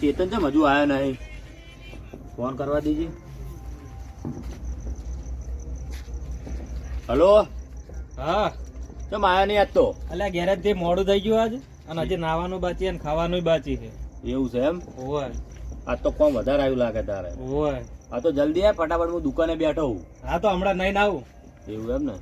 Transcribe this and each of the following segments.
ચેતન છે હજુ આવ્યો નહીં? ફોન કરવા દીજે. હલો? હા. ચમ આવ્યો નહીં આજ તો? અલ્યા ગેરેજથી મોડું થઈ ગયું આજ. અને હજી નાવાનું બાકી અને ખાવાનું બાકી છે. એવું છે એમ? હોય. આજ તો કોમ વધારે આવ્યું લાગે તારે. હોય. આ તો જલ્દી આય ફટાફટ હું દુકાને બેઠો હું. હા તો હમણાં નહીં આવું. એવું એમ ને?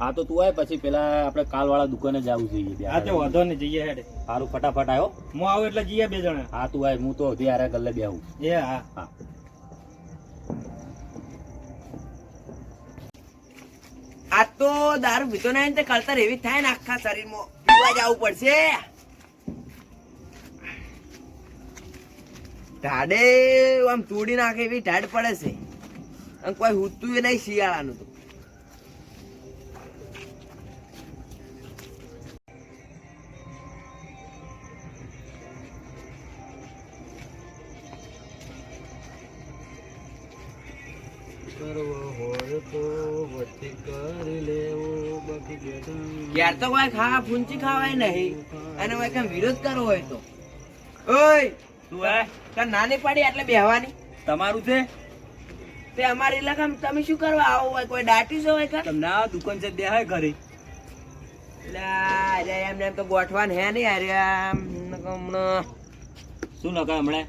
હા તો તું આય પછી પેલા આપણે કાલ વાળા દુકાને જવું જોઈએ હા તો વાંધો નહીં જઈએ હેડે. સારું ફટાફટ આવ્યો હું આવું એટલે જઈએ બે જણા. હા તું આય હું તો હજી હારે ગલ્લે બેહું એ હા. હા. આ તો દારૂ પીતો નહીં તે કળતર એવી થાય ને આખા શરીરમાં. પીવા જવું પડશે. ઢાડે આમ તોડી નાખે એવી ઢાડ પડે છે. અને કોઈ હુતું એ નહીં શિયાળાનું તો. યાર તો કોઈ ખા ફૂંચી ખાવાય નહીં. અને કોઈ કઈ વિરોધ કરવો હોય તો. ઓય તું હે? તાર નાની પાડી એટલે બેહવાની? તમારું છે? તે અમારા ઇલાકામાં તમે શું કરવા આવો હોય? કોઈ દાટી છો હોય કા તમને આ દુકાન છે દેખાય ઘરે. લા, અરે એમને એમ તો ગોઠવાન હે નહીં અરે આમ હમણાં. શું નકા હમણાં?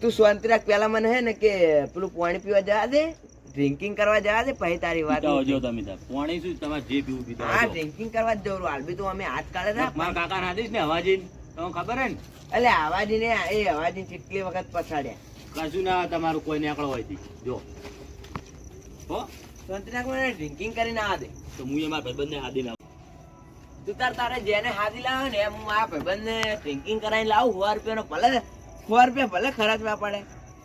તું શાંતિ રાખ પેલા મને હે ને કે પેલું પાણી પીવા જવા દે. ડ્રિંકિંગ કરવા જવા દે પછી તારી વાત આવજો તમે તાર પાણી શું તમારે જે પીવું પીતા હા ડ્રિંકિંગ કરવા જ જવું આલબી તો અમે હાથ કાઢે ના મારા કાકા નાદીશ ને હવાજી તો ખબર હે ને? એટલે આવાજી ને એ આવાજી કેટલી વખત પછાડ્યા. કશું ના તમારું કોઈ નેકળો હોયથી જો. હો? શાંતિ કોઈ ડ્રિંકિંગ કરીને ના દે. તો હું એ મારા ભાઈબંધને હાદી લાવું. તું તાર તારે જેને હાથી લાવે ને એમ હું આ ભાઈબંધ ને ડ્રિંકિંગ કરાવીને લાવું સો રૂપિયાનો ભલે સો રૂપિયા ભલે ખર્ચવા પડે.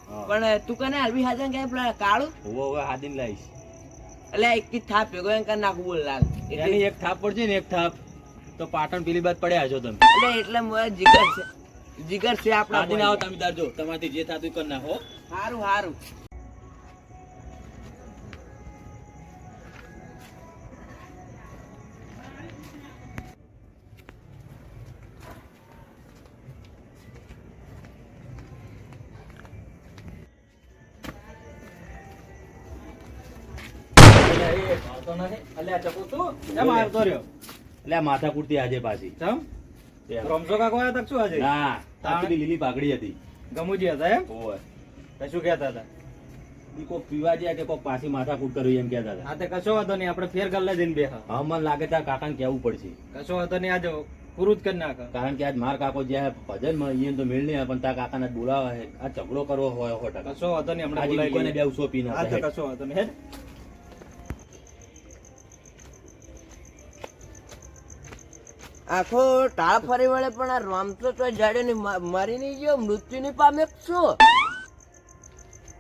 પણ તું કને હાલવી હાજર કે પેલા કાળું? હોવો હવે હાદીન લાઈશ. એટલે એક કી થાપ ભેગો એમ કર નાખું બોલ લાલ. એની એટલે એક થાપ પડશે ને એક થાપ. તો પાટણ પેલી બાદ પડ્યા છો તમે. એટલે એટલે મોય જીગર છે. જીગર છે આપણા હાદીન આવો તમે તાર તમારથી જે થાતું કરી નાખો સારું સારું આવતો નથી અલ્યા ચકુ તું? કેમ આવતો રહ્યો. એટલે આ માથા કુર્તી આજે પાછી. ચમ? એમ. કાકો તક શું આજે? ના આ લીલી પાઘડી હતી. ગમુજી હતા એમ? ઓય. તે શું કહેતા હતા? કોક પીવા ગયા કે કોક પાછી માથા કૂટ એમ કહેતા હતા. હા તે કશો વાંધો નહીં આપણે ફેર ગલ્લે જઈને બેહા હા મને લાગે તાર કાકાને કેવું પડશે. કશો વાંધો નહીં આજે પૂરું જ કરી નાખે. કારણ કે આજ માર કાકો જ્યાં ભજનમાં અહીંયા તો મેળ નહીં પણ તાર કાકાને બોલાવે આ ઝઘડો કરવો હોય કશો વાંધો નહીં હમણાં બોલાવી લઈએ. બેસવો પીને તો. કશો વાંધો નહીં આખો ટાળ ફરી વળે પણ આ રામ તો જાડે ની મારી નહીં ગયો મૃત્યુ ની પામે છો.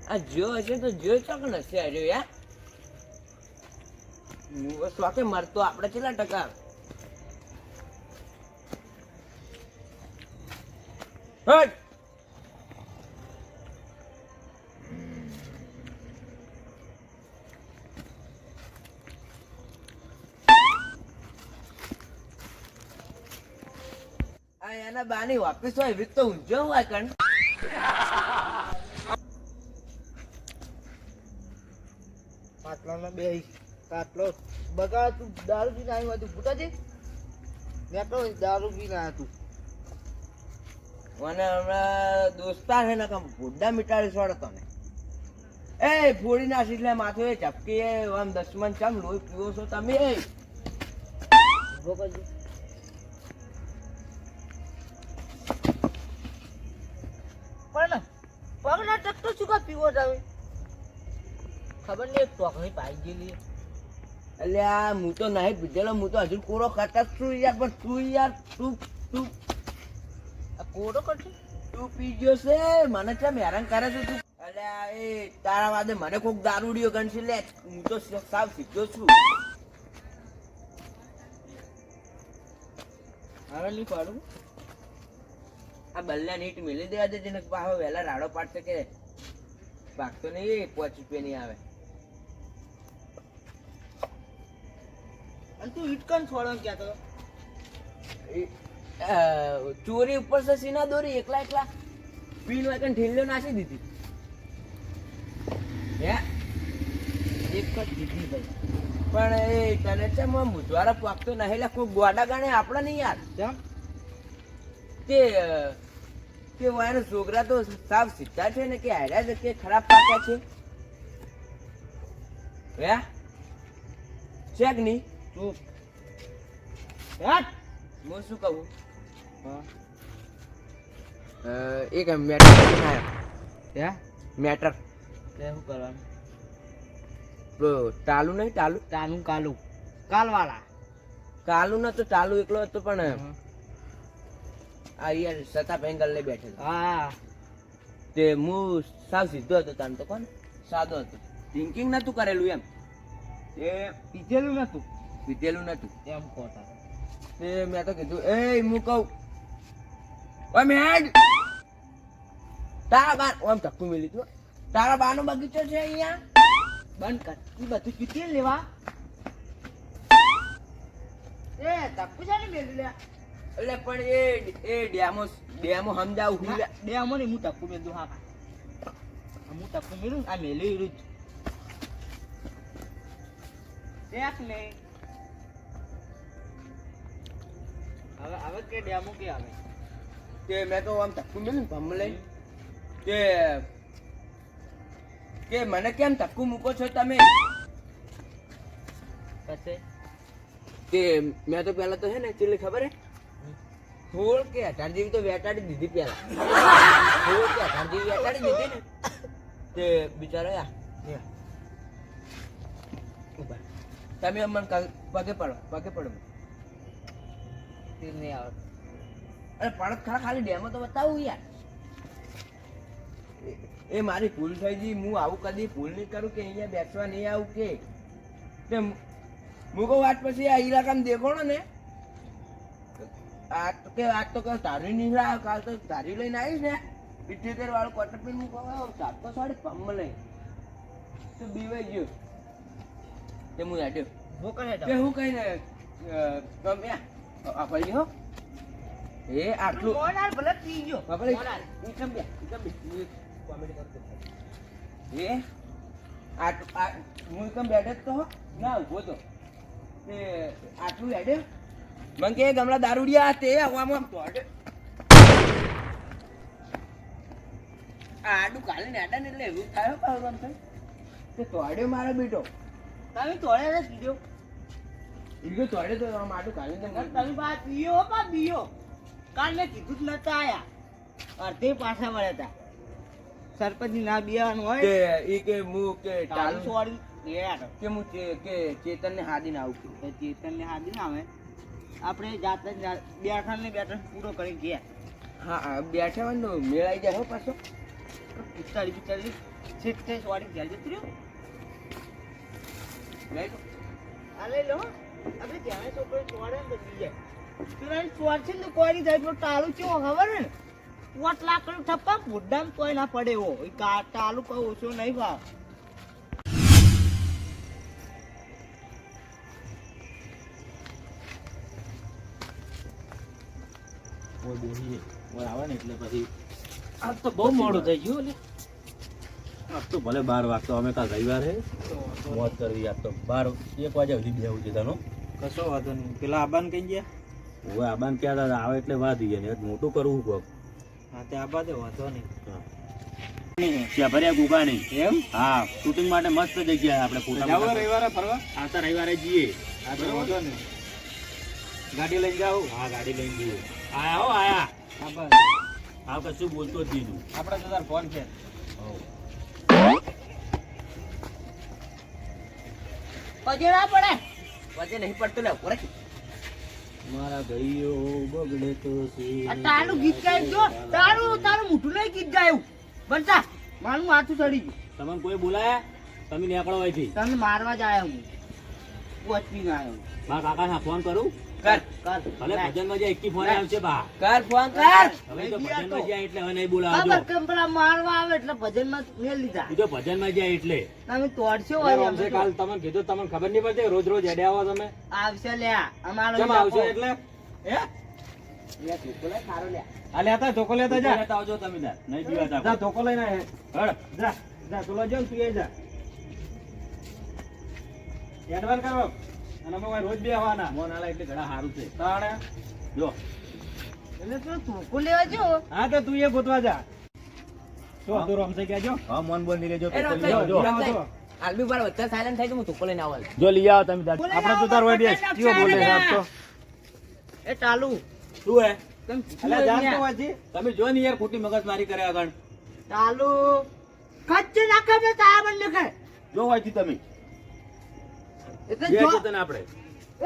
આ જો હશે તો જો ચોક નથી આ રહ્યો યાર હું શોખે મરતો આપણે કેટલા ટકા? હટ! એના બાની વાપસ હોય એવી તો ઊંઝો હોય કણ. પાટલામાં બે કાટલો બગા તું દારૂ પીને આવ્યું હતું ફૂટાજી મેં તો દારૂ પીને આવ્યો તું મને હમણાં દોસ્તાર છે ને કામ ભૂડા મીટાડી છોડે તને. એ ફોડી નાખી એટલે માથું એ ચપકી એ આમ દસમન ચમ લોહી પીવો છો તમે. એ પણ પગના ટકતો શું કા પીવો તમે ખબર નહીં ટોકણી પાઈ ગયેલી. એટલે આ હું તો નહીં પીધેલો હું તો હજુ કોરો કરતા છું યાર પણ તું યાર તું તું. આ કોરો કરશે? તું પી ગયો છે મને કેમ હેરાન કરે છે તું. એટલે એ તારા વાદે મને કોક દારૂડીઓ ગણશે લે હું તો સાવ સીધો છું. હવે નહીં પાડું. આ બલ્લા નીટ મિલી દેવા દે જેને પાછો વહેલા રાડો પાડશે કે ભાગતો નહીં પાંચ રૂપિયા નહીં આવે. અને તું ઇટકન છોડો ક્યાં તો ચોરી ઉપર છે સીના દોરી એકલા એકલા. પીન વાગન ઠેલ્યો નાખી દીધી. હે? એક જ દીધી ભાઈ. પણ એ તને છે મો મુજવારા પાકતો નહીં એટલે કોઈ ગોડા ગાણે આપણે નહીં યાર. કેમ તે અ, તે છોકરા તો સાવ સીધા છે ને કે હાર્યા છે કે ખરાબ પાક્યા છે? હે? છે કે નહીં તું. હેટ હું? શું કહું? એક મેટર હે? મેટર. તે શું કરવાનું? પેલો ટાલુ નહીં ટાલુ ટાલુ કાલું. કાલવાળા. કાલુ તો ટાલુ એકલો હતો પણ આ યાર સતા પેંગલ લઈ બેઠેલો હા. તે હું સાવ સીધો હતો તાન તો કોણ? સાદો હતો. થિંકિંગ નતું કરેલું એમ. એ પીધેલું નતું પીધેલું નતું એમ કોતા તે મેં તો કીધું એ હું કહું. ઓય મેડ. તારા બા ઓમ ધક્કુ મેલી તું તારા બાનો બગીચો છે અહીંયા? બંધ કર. એ બધું ચૂકી લેવા. એ તપુ છે ને મેલી લ્યા એટલે પણ એ એ ડેમો ડેમો સમજાવ હું ડેમો ને હું તપુ મેં હા હું તપુ મેલું આ મેલું જ. દેખ લે. હવે હવે કે ડેમો કે આવે? કે મેં તો આમ મેલ્યું ને ભમ લઈ કે કે મને કેમ ધક્કુ મૂકો છો તમે? પછી? કે મેં તો પહેલા તો હે ને ચીલી ખબર હે? સોળ કે અઢાર જેવી તો વેટાડી દીધી પેલા. સોળ કે અઢાર જેવી વેટાડી દીધી ને, તે બિચારો યા યા. તમે અમને પગે પડો પગે પડો. તે નહીં આવડતું અરે પડત ખરા, ખાલી ડેમો તો બતાવું યાર. એ- મારી ભૂલ થઈ ગઈ, હું આવું કદી ભૂલ નહીં કરું કે અહીંયા બેસવા નહીં આવું કે. મૂકો વાત પછી આ ઇલાકામાં દેખોણો ને. આ તો કે આજ તો કે તારી નહીં લાવ કાલ તો તારી લઈને આવીશ ને. ઇઠ્યોતેર વાળું કોટર પીન હું કહું સાડી પમ્મ લઈ. તો બીવાઈ ગયો. તે હું હેડ્યો હું કરે તે હું કઈ ને ગમે આ ભાઈ હો. એ આટલું. મોનાર ભલે પી ગયો. બાપરે મોનાર. બે ઈકમ બે કોમેડી કરતો એ આ હું ઈકમ બેઠો તો ના ઊભો તો આટલું હેડે. મને કે ગમલા દારૂડિયા તે આમ આ આડું કાલે ને આડા ને એટલે એવું થાય પાછું આમ થાય. તે તોડ્યો મારો બેટો. તમે તોડે ને સીધો ઈગો તોડે તો આમ આડું કાલે ને તમે બા પીયો કા પીયો કાલ મેં કીધું જ નતા આયા. અડધે પાછા વળ્યા હતા સરપંચ ના બિયાવાનું હોય. કે ઈ કે મુ કે ચાલુ સોડી કે હું કે ચેતન ને હાદીને આવું છું તો ચેતન ને હાદી ના આવે. આપણે જાતે બેઠા ને બેઠા પૂરો કરી ગયા. હા બેઠા ને તો મેળાઈ જાય પાછો. પિસ્તાળીસ પિસ્તાળીસ સિત્તેર વાળી ઘેર જતું રહ્યું. લઈ લો. આ લઈ લો આપણે ત્યાં છોકરો ચોડે ને તો બીજે પેલા ચોર છે ને તો જાય પેલો ટાળું કેવો ખબર ને પોટ કોઈ ના પડે એવો. ટાળું કોઈ ઓછો નહીં ભાવ. કોઈ બેસીએ કોઈ આવે ને એટલે પછી આજ તો બહુ મોડું થઈ ગયું લે. આજ તો ભલે બાર વાગતો અમે કાલ રવિવારે મોજ કરવી આજ તો બાર એક વાગ્યા સુધી છે તનો કશો વાંધો નહીં. પેલા આબાન કહી ગયા? હવે આબાન ક્યાં હતા? આવે એટલે વાત ગયા ને મોટું કરવું કોક? હા તે આબા દે વાંધો નહીં. ભર્યા ગુગા નહીં. એમ? હા શૂટિંગ માટે મસ્ત જગ્યા આપણે ફોટા રવિવારે ફરવા? તો રવિવારે જઈએ. ગાડી લઈને જાવ હા ગાડી લઈને જઈએ. આયા હો આયા. આવ કશું બોલતો જ દીધું આપણે તો તાર ફોન છે. પજે ના પડે. પજે નહીં પડતો લે ઉપર મારા ગઈઓ બગડે તો આ તારું ગીત ગાય જો. તારું તારું મોઢું નહીં ગીત ગાયું બનતા મારું માથું ચડી ગયું. તમને કોઈ બોલાયા? તમે નીકળો અહીંથી. તને મારવા જ આવ્યો હું. ના આવ્યો મારા કાકાને ફોન કરું? કર. કર. ભલે ભજનમાં જે એકી ફોન આવશે બા. કર ફોન કર. હવે તો. ભજનમાં જાય એટલે હવે નહીં બોલાવજો. બાબા કંપલા મારવા આવે એટલે ભજનમાં મેળ લીધા. ઈ તો ભજનમાં જાય એટલે. તમે તોડશો હોય અમે કાલ તમને કીધું તમને ખબર નહીં પડતી રોજ રોજ એડે આવો તમે? આવશે લ્યા અમારો કેમ આવશે એટલે? હે? લે ધોકો લે સારો લે. આ લેતા ધોકો લેતા જા. લેતા આવજો તમે જા. નહીં પીવાતા જા ધોકો લઈને. હળ. જા જા તું ને તું એ જા. એડવાન્સ કરો. અને અમે કોઈ રોજ બે આવવાના મોન આલા એટલે ઘણા સારું છે. તાણે? જો. એટલે તું ધોકો લેવા જો. હા તો તું એ ગોતવા જા. જો તું રમશે કે જો. હા મોન બોલની લેજો એ તો રમશે. લઈ આવો, જો. આલબી ઉપર વધારે સાયલેન્ટ થાય તો હું ધોકો લઈને આવું જો લઈ આવો તમે. આપણે તો તાર હોય બેસ. કયો બોલે આપ તો એ ચાલુ. શું હે? અલ્યા વાજી તમે જો ને યાર ખોટી મગજમારી કરે આગળ. ચાલુ. ખર્ચ નાખે તા બંને કે જો વાંચી તમે. એટલે જો તને આપણે.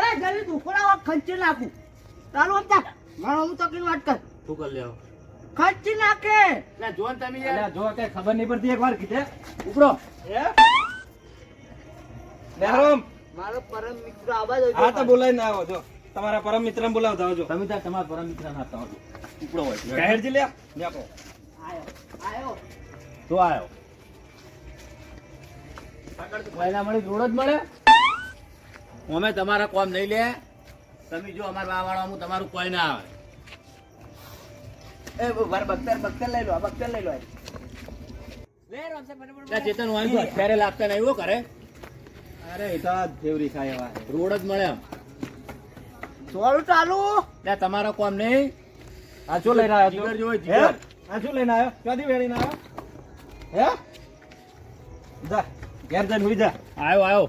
એ જલ્દી ધોકો લાવો ખર્ચ નાખું. ચાલુ સમજા મારો હું તકલીફ વાત કર. શું કરી લેવો? ખર્ચ નાખે. ના જો તમે યાર. જો કઈ ખબર નહીં પડતી એકવાર કીધે. ઉપડો. હે? બેરોમ મારો પરમ મિત્ર આવા જ હા તો બોલાઈને આવો જો. તમારા પરમ મિત્રને બોલાવતા આવજો તમે ત્યાં તમારા પરમ મિત્ર ના હતા ઉપડો હોય. કહેરજી લે. ન્યાકો આયો આયો. તો આવ્યો પહેલા મળી રોડ જ મળે? અમે તમારા કોમ નહીં લે. તમે જો અમારા વાવાળા હું તમારું કોઈ ના આવે. એ વાર બખ્તર બખ્તર લઈ લો બખ્તર લઈ લો. લે રમશે ફટાફટ ત્યાં ચેતન હોય અત્યારે લાગતા નહીં એવું કરે અરે એ તો ફેવરી ખાય એવા. રોડ જ મળે એમ ચાલુ? ત્યાં તમારા કોમ નહીં. આ શું લઈને આવ્યો જીગર? જોવે જીગર. આ શું લઈને આવ્યો? ક્યાંથી વેળીને આવ્યો? હે? જા ઘેર જઈને હુઈ જા. આવ્યો આવ્યો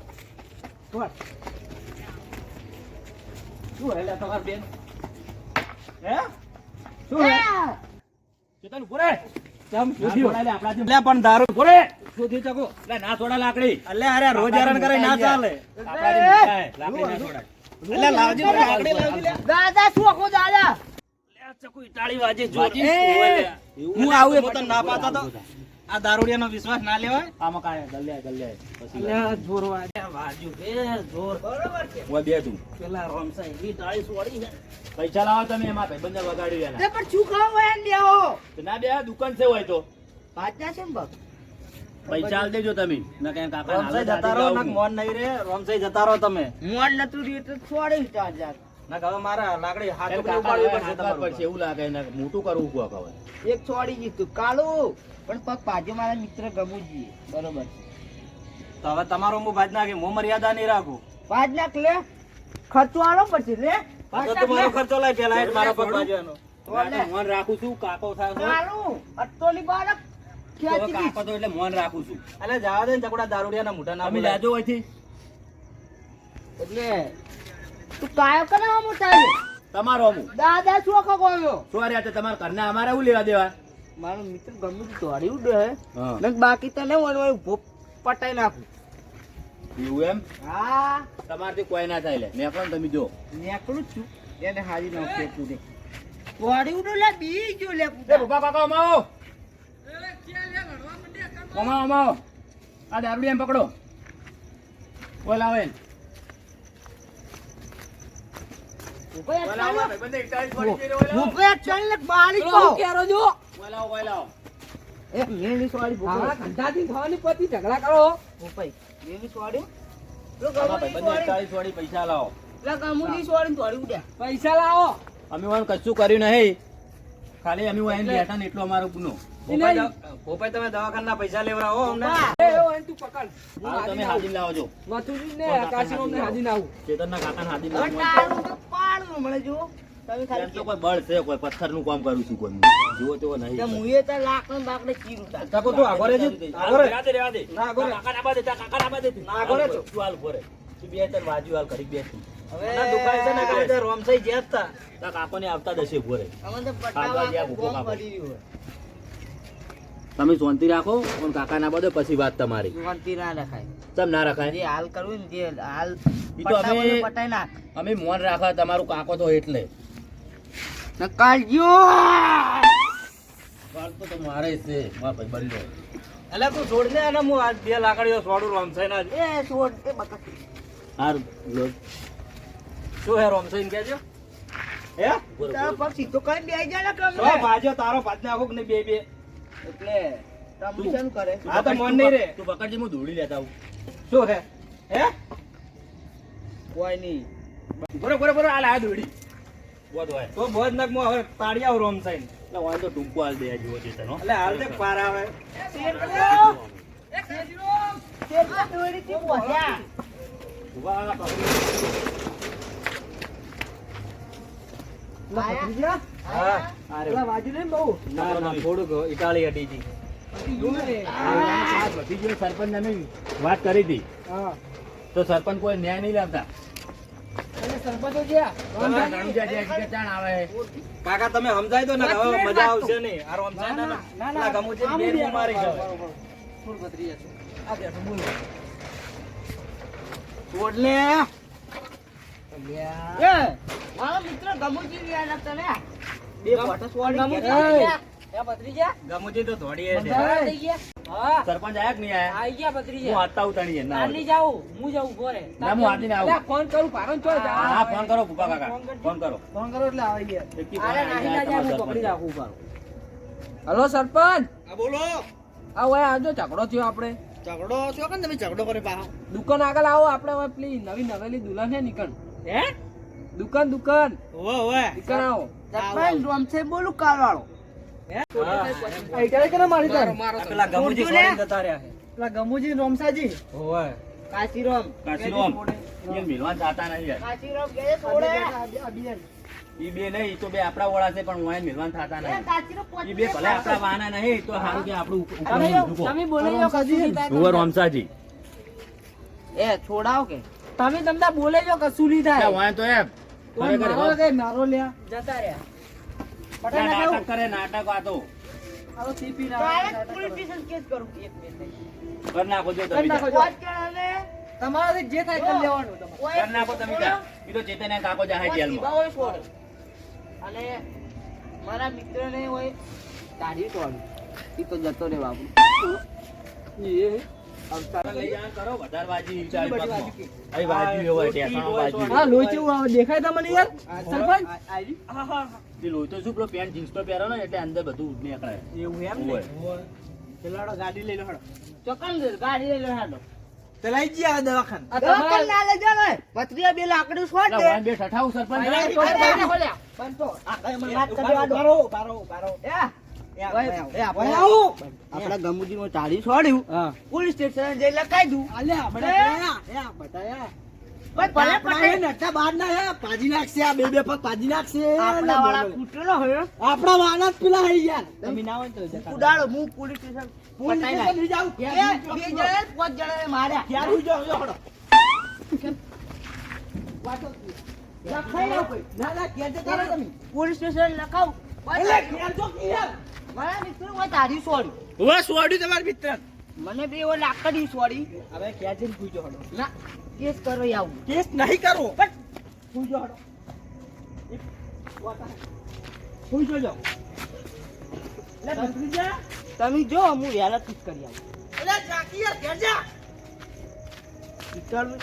શું શું તમાર બેન? હે? શું હે? ચેતન ઊભો કેમ ના શું છોડાય લે, પણ દારૂ ઊભો રે ચકો. લે, ના છોડા લાકડી. અલે અરે રોજ હેરાન કરે ના ચાલે. લાકડી ના છોડાય. એટલે લાવજી લાકડી લાવજી લે. દાદા શું આખો દાદા? હું આવું એ પોતાને ના પાતા તો. આ દારૂડિયાનો વિશ્વાસ ના લેવાય? આમાં કાંઈ ગલ્યા, ગલ્યા. પછી અલ્યા વાજ્યું કે જોર. બરોબર છે ઓ બે તું પેલા રોમસા એવી ટાળી સોડી ને પૈસા લાવો તમે એમાં ભાઈબંધને વગાડી તે દેના. પણ શું ખાવ હોય ને લેવો તો ના બે દુકાન છે હોય તો. પાછા છે ને બક પૈસા આલ દેજો તમે. ન કે કાકા રોમસાઈ જતા રહો ના મોન નહીં રે રોમસાઈ જતા રહો તમે. મોન નતું રહ્યું તો છોડી ચાર ના હવે મારા લાકડી હાથ ઉપાડવી પડશે એવું લાગે મોટું કરવું કહો એક છોડી ગયું કાળું. પણ પગ પાજો મારા મિત્ર ગમું જોઈએ. બરોબર. છે તો હવે તમારો હું ભાજ નાખે મો મર્યાદા નહીં રાખું. પાંચ નાખ લે. ખર્ચો આલો પછી લે. તો તમારો ખર્ચો લઈ પેલા મારો પગ બાજવાનો. તો મોન રાખું છું કાકો થાય છે. કાળું અટ્ટોલી બાળક. તો કાકો તો એટલે મોન રાખું છું. એટલે જવા દે ને ચકડા દારૂડિયાના મોઢા ના તમે બોલાય. જાજો અહીંથી. એટલે તું કાયો કરાવવા મોટા તમારો દાદા શું આખો ગયો? શું તમારા ઘરના અમારે એવું લેવા દેવા? મારો મિત્ર ગમે તે દોડી ઉડે હે. બાકી તને વણ ઊભો પટાઈ નાખું. એવું એમ? હા. તમારથી કોઈ ના થાય લે. મેં પણ તમે જો. નેકળું છું. એને હારી કે તું રે દોડી ઉડે લે બીજો લે એ ભૂપા કાકા અમાવો અમાવો અમાવો આ દારૂડી એમ પકડો. ઓય લાવો એને. એક ચાલ ને. બારી કેરો જો? ઓય લાવો, ઓય લાવો. એક મેલી સોડી ભૂકો હા થવાની પતિ ઝઘડા કરો. ઉપાઈ મેલી સોડી લો આમાં ગમુની સોડી પૈસા લાવો. લા ગમુની સોડી દોડી ઉડ્યા. પૈસા લાવો. અમે વાન કશું કર્યું નહીં. ખાલી અમે વાન બેઠા ને એટલો અમારો ગુનો. ભોપાઈ તમે દવાખાના પૈસા લેવડાવો અમને. તું પકડ. તમે હાજીને હાજીને લાવો. છો ને હાજીને હવે લાવો. પાડું જો. તમે ખાલી તો કોઈ બળ છે કોઈ પથ્થરનું કામ કરું છું કોઈ જુઓ તેવો નહીં કે મુએ તો લાકડે બાકડે ચીર ઉતાર ચકો તું આગો રહેજે. આગો રહેવા દે, રહેવા દે. ના, આગો રહે. કાકાને આબા દે, તારા કાકાને આબા દે તું. ના, આગો રહે તું. તું હાલ ઊભો તું બે ત્રણ બાજુ હાલ કરી બે તું. મને દુખાય છે ને કાલે રોમસાઈ જ્યાં તા. કાકોને આવતા દશે ઊભો રહે. તો પટાવા જ્યાં ભૂકો ગોમ કાપો. કરી રહ્યું તમે શાંતિ રાખો પણ કાકાના બધો પછી વાત તમારી શાંતિ ના રખાય ચમ ના રખાય જે હાલ કરવું ને જે હાલ ઈ અમે- પટાવાનું પટાઈ નાખ અમે મોન રાખવા તમારું કાકો તો એટલે ને કાલજો તો મારે છે. મારા ભાઈ બંને. એટલે તું છોડ ને અને હું આજ બે લાકડીઓ છોડું રોમસાઈ ના એ છોડ એ બકા હાર લો. શું હે રોમસાઈ ને હે? તારો પગ સીધો કરી બે જાય ને સો ભાજ્યો તારો ભાજ નાખો કે નહીં બે બે. એટલે તમે શું કરે? આ તો મન નહીં રે. તું પકડજે હું ધોળી લેતા આવું. શું હે? હે? કોઈ નહીં. બરો બરો બરો આ લાયા હોય તો બહુ જ નગમાં હવે પાડી રોમ સાઈન એટલે હોય તો ટૂંકો હાલ દે જુઓ છે તનો એટલે હાલ તે પાર આવે શેરપા દોરીથી પહોંચ્યા. ઊભા વાળા પકડી. આયા? હા આ રહ્યો. ના ના થોડુંક ઇટાલી હટી હતી સરપંચ વાત કરી હતી તો સરપંચ કોઈ ન્યાય નહીં લાવતા હકીકત જાણ આવે. કાકા તમે સમજાય તો ને હવે મજા આવશે નહીં. આ રોમ સાઈન ના ગમુજી છે ની મારી ગયો ઓડલે. એ, મારો મિત્ર ગમુજી ની યાદ તને. બે ફોટો છોડી ગયા. ગમુજી તો થોડી એ છે. સરપંચ આયા કે નહીં આયા? હું આતા ઉતાણી છે. ના હોય. ના, હું હાથીને આવું. ફોન કરું પારો ચો હા ફોન કરો ભૂપા કાકા. ફોન કરો. ફોન કરો એટલે આવી ગયા. અરે ફોન ના તમારા સરપંચ. રાખું પારો હલો સરપંચ? હા બોલો. હા ઓય આજો ઝઘડો થયો આપણે. ઝઘડો થયો કે તમે ઝઘડો કરે પા દુકાન આગળ આવો આપણે હવે પેલી નવી નવેલી દુલ્હન છે નીકળ હે? દુકાન દુકાન. ઓવે ઓવે દુકાન આવો. સરપંચ રોમસે બોલું કાલવાળો. મારો મારો આ પેલા ગમુજી છોડીને જતા રહ્યા છે. પેલા ગમુજી રોમસાજી? ઓવે કાશીરામ. કાશીરામ. એ મિલવાન જાતા નહીં યાર. કાશીરામ કહે ઈ બે નહીં તો બે આપણા વાળા છે પણ વાંહે મિલવાન થતા નહીં. ઈ બે ભલે આપણા વાના નહીં તો સારું કે આપણું તમે બોલે જો એ છોડાવ કે. તમે તમને બોલે જો કશું નહીં થાય તો એમ. મારો લ્યા? જતા રહ્યા. નાટક કરે નાટક આ તો કાલે પોલીસ સ્ટેશન કેસ કરું એક બે થઈ. કર નાખો જો તમે ત્યાં. પાંચ જણાને તમારે જે થાય કરી લેવાનું કર નાખો તમે ત્યાં. તો ચેતન કાકો જાહે જેલમાં. અને મારા મિત્રને હોય ઈ તો જતો રે કેવું આવે દેખાય તમને યાર સરપંચ એ લોહી તો શું પેલો પેન્ટ જીન્સ તો પહેરો ને એટલે અંદર બધું નીકળે એવું એમ હોય. પેલાડો ગાડી લઈ લો હડો. ચોકન ગાડી લઈ લો હાડો. ગયા દવાખાને. દવાખાને ના લઈ પથરીયા બે લાકડું છોડ દે. બે સરપંચ. બંધો. આ છોડ્યું. પોલીસ સ્ટેશન જઈ લખાઈ દઉં આપણા પટેલ. એ નટા બહાર ના હે, પાજી નાખશે આ બે બે પગ પાજી નાખશે આપણા વાળા કૂતરો હોય આપણા વાળા જ પેલા હે યાર. તમે ના હોય તો ઉડાડો હું પોલીસ સ્ટેશન પોલીસ પતાઈ સ્ટેશન લઈ જાઓ, એ, ક્યાં બે લઈ પાંચ જણાને માર્યા. ક્યાં. ના, ના, તમે? પોલીસ સ્ટેશન લખાવ. એટલે ક્યાં જો યાર? મારા મિત્રો હોય તારી છોડી ઊભા, સોડ્યું તમારા મિત્ર. મને બે એવો લાકડી છોડી હવે ક્યાં જઈને પૂછો હડો? ના કેસ કરો આવું. કેસ નહીં કરો. પણ પૂછો હડો. પૂછો જાઓ. તમે જો હું વહેલાથી જ કરી આવું. અલ્યા, જાકી યાર, ઘેર જા. વિચારું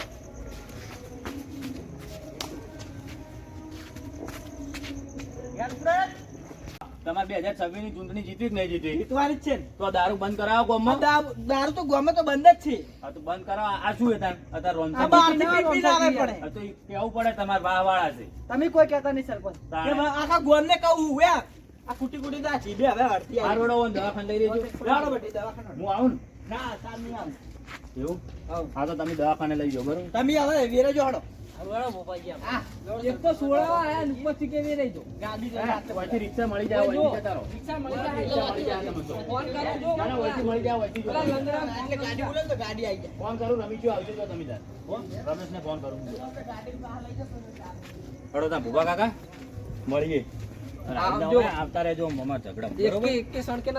તમારે બે હજાર છવ્વીસની ચૂંટણી જીતી જ નહીં જીતી. જીતવાની જ છે તો દારૂ બંધ કરાવો ગામમાં. દારૂ તો ગમે તો બંધ જ છે. હા તો બંધ કરાવો. આ શું હતા અત્યારે પડે. તો કેવું પડે તમારે વાહ વાળા છે? તમે કોઈ કહેતા નહીં સરપંચ. આખા ગોમ ને કહું હું આ કુટી કુટી દા બે હવે હડતી વડો દવાખાને લઈ લેજો. બેટી દવાખાને. હું આવું ના? સાહેબ નહીં આવું. એવું? હા તો તમે દવાખાને લઈ જાઓ બરોબર? તમે હવે વેરે જો હડો એક તો સોળાવા આયા ને ઉપરથી કેવી રહી જો ગાડી લઈને હા, હાથે વચ્ચે રિક્ષા મળી જાય જો, વચ્ચે રિક્ષા મળી જાય રિક્ષા મળી જાય તમે તો. ફોન કરો જો ના, ના, મળી જાય વચ્ચે જો. એટલે ગાડી બોલે તો ગાડી આવી જાય. ફોન કરું રમેશ જો આવજો તમે તાર. ફોન કરું. તા કાકા? મળીએ. આવતા રહેજો મમા ઝઘડા. એક કે એક સણકે